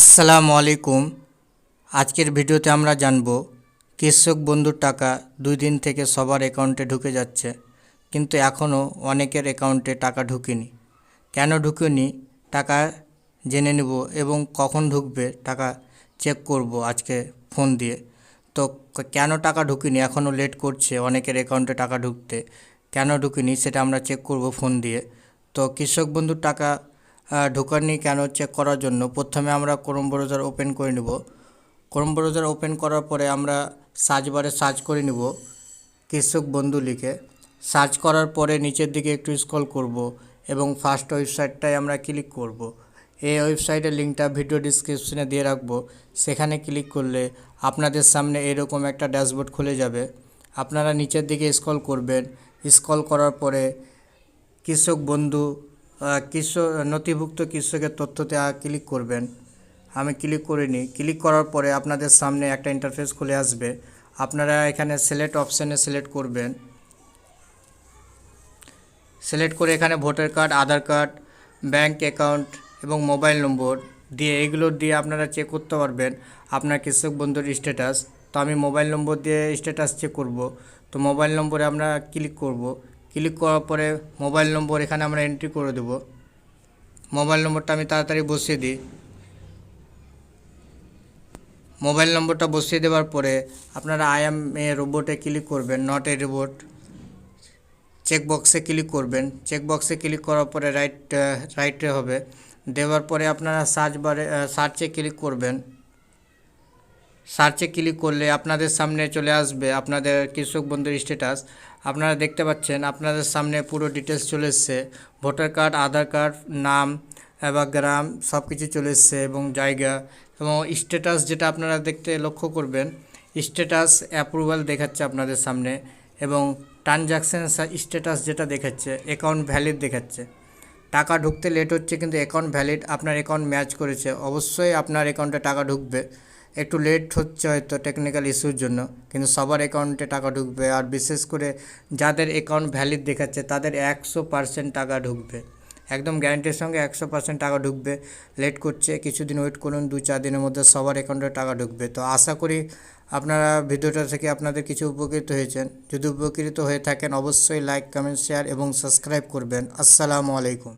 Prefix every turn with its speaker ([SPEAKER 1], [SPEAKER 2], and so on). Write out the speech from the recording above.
[SPEAKER 1] আসসালামু আলাইকুম। আজকের ভিডিওতে আমরা জানব, কৃষক বন্ধুর টাকা দুই দিন থেকে সবার অ্যাকাউন্টে ঢুকে যাচ্ছে, কিন্তু এখনও অনেকের অ্যাকাউন্টে টাকা ঢুকেনি। কেন ঢুকেনি? টাকা জেনে নেব এবং কখন ঢুকবে? টাকা চেক করব আজকে ফোন দিয়ে। তো কেন টাকা ঢুকিনি? এখনও লেট করছে অনেকের অ্যাকাউন্টে টাকা ঢুকতে। কেন ঢুকিনি? সেটা আমরা চেক করব ফোন দিয়ে। তো কৃষক বন্ধুর টাকা ঢোকানি কেন? চেক করার জন্য। প্রথমে আমরা ক্রোম ব্রাউজার ওপেন করে নেব। ক্রোম ব্রাউজার ওপেন করার পরে আমরা সার্চ বারে সার্চ করে নেব কৃষক বন্ধু লিখে। সার্চ করার পরে নিচের দিকে একটু স্ক্রল করব এবং ফার্স্ট ওয়েবসাইটটাই আমরা ক্লিক করব। এই ওয়েবসাইটের লিঙ্কটা ভিডিও ডিসক্রিপশনে দিয়ে রাখব। সেখানে ক্লিক করলে আপনাদের সামনে এরকম একটা ড্যাশবোর্ড খুলে যাবে। আপনারা নিচের দিকে স্ক্রল করবেন। স্ক্রল করার পরে কৃষক বন্ধু কৃষক নথিভুক্ত কৃষকের তথ্যতে ক্লিক করবেন। আমি ক্লিক করিনি। ক্লিক করার পরে আপনাদের সামনে একটা ইন্টারফেস খুলে আসবে। আপনারা এখানে সিলেক্ট অপশানে সিলেক্ট করবেন। সিলেক্ট করে এখানে voter card, Aadhaar card bank account এবং মোবাইল নম্বর দিয়ে এগুলো দিয়ে আপনারা চেক করতে পারবেন আপনার কৃষক বন্ধুর স্ট্যাটাস তো আমি মোবাইল নম্বর দিয়ে স্ট্যাটাস চেক করব। তো মোবাইল নম্বরে আমরা ক্লিক করব। ক্লিক করার পরে মোবাইল নম্বর এখানে আমরা এন্ট্রি করে দেব। মোবাইল নম্বরটা আমি তাড়াতাড়ি বসিয়ে দিই। মোবাইল নম্বরটা বসিয়ে দেওয়ার পরে আপনারা আই এম এ রোবটে ক্লিক করবেন নট এ রোবট চেক বক্সে ক্লিক করবেন। চেক বক্সে ক্লিক করার পরে রাইট রাইটে হবে। দেওয়ার পরে আপনারা সার্চ বারে সার্চে ক্লিক করবেন। সার্চে ক্লিক করলে আপনাদের সামনে চলে আসবে আপনাদের কৃষক বন্ধুর স্ট্যাটাস আপনারা দেখতে পাচ্ছেন, আপনাদের সামনে পুরো ডিটেলস চলে এসছে। ভোটার কার্ড, আধার কার্ড, নাম এবং গ্রাম সব কিছু চলে এসছে এবং জায়গা এবং স্ট্যাটাস যেটা আপনারা দেখতে লক্ষ্য করবেন স্ট্যাটাস অ্যাপ্রুভাল দেখাচ্ছে আপনাদের সামনে এবং ট্রানজাকশান স্ট্যাটাস যেটা দেখাচ্ছে অ্যাকাউন্ট ভ্যালিড দেখাচ্ছে। টাকা ঢুকতে লেট হচ্ছে কিন্তু অ্যাকাউন্ট ভ্যালিড আপনার অ্যাকাউন্ট ম্যাচ করেছে। অবশ্যই আপনার অ্যাকাউন্টে টাকা ঢুকবে। একটু লেট হচ্ছে হয়তো টেকনিক্যাল ইস্যুর জন্য, কিন্তু সবার অ্যাকাউন্টে টাকা ঢুকবে আর বিশেষ করে যাদের অ্যাকাউন্ট ভ্যালিড দেখাচ্ছে, তাদের একশো পার্সেন্ট টাকা ঢুকবে। একদম গ্যারান্টির সঙ্গে একশো পার্সেন্ট টাকা ঢুকবে। লেট করছে, কিছুদিন ওয়েট করুন দু চার দিনের মধ্যে সবার অ্যাকাউন্টে টাকা ঢুকবে। তো আশা করি আপনারা ভিডিওটা থেকে আপনাদের কিছু উপকৃত হয়েছেন। যদি উপকৃত হয়ে থাকেন, অবশ্যই লাইক কমেন্ট শেয়ার এবং সাবস্ক্রাইব করবেন। আসসালামু আলাইকুম।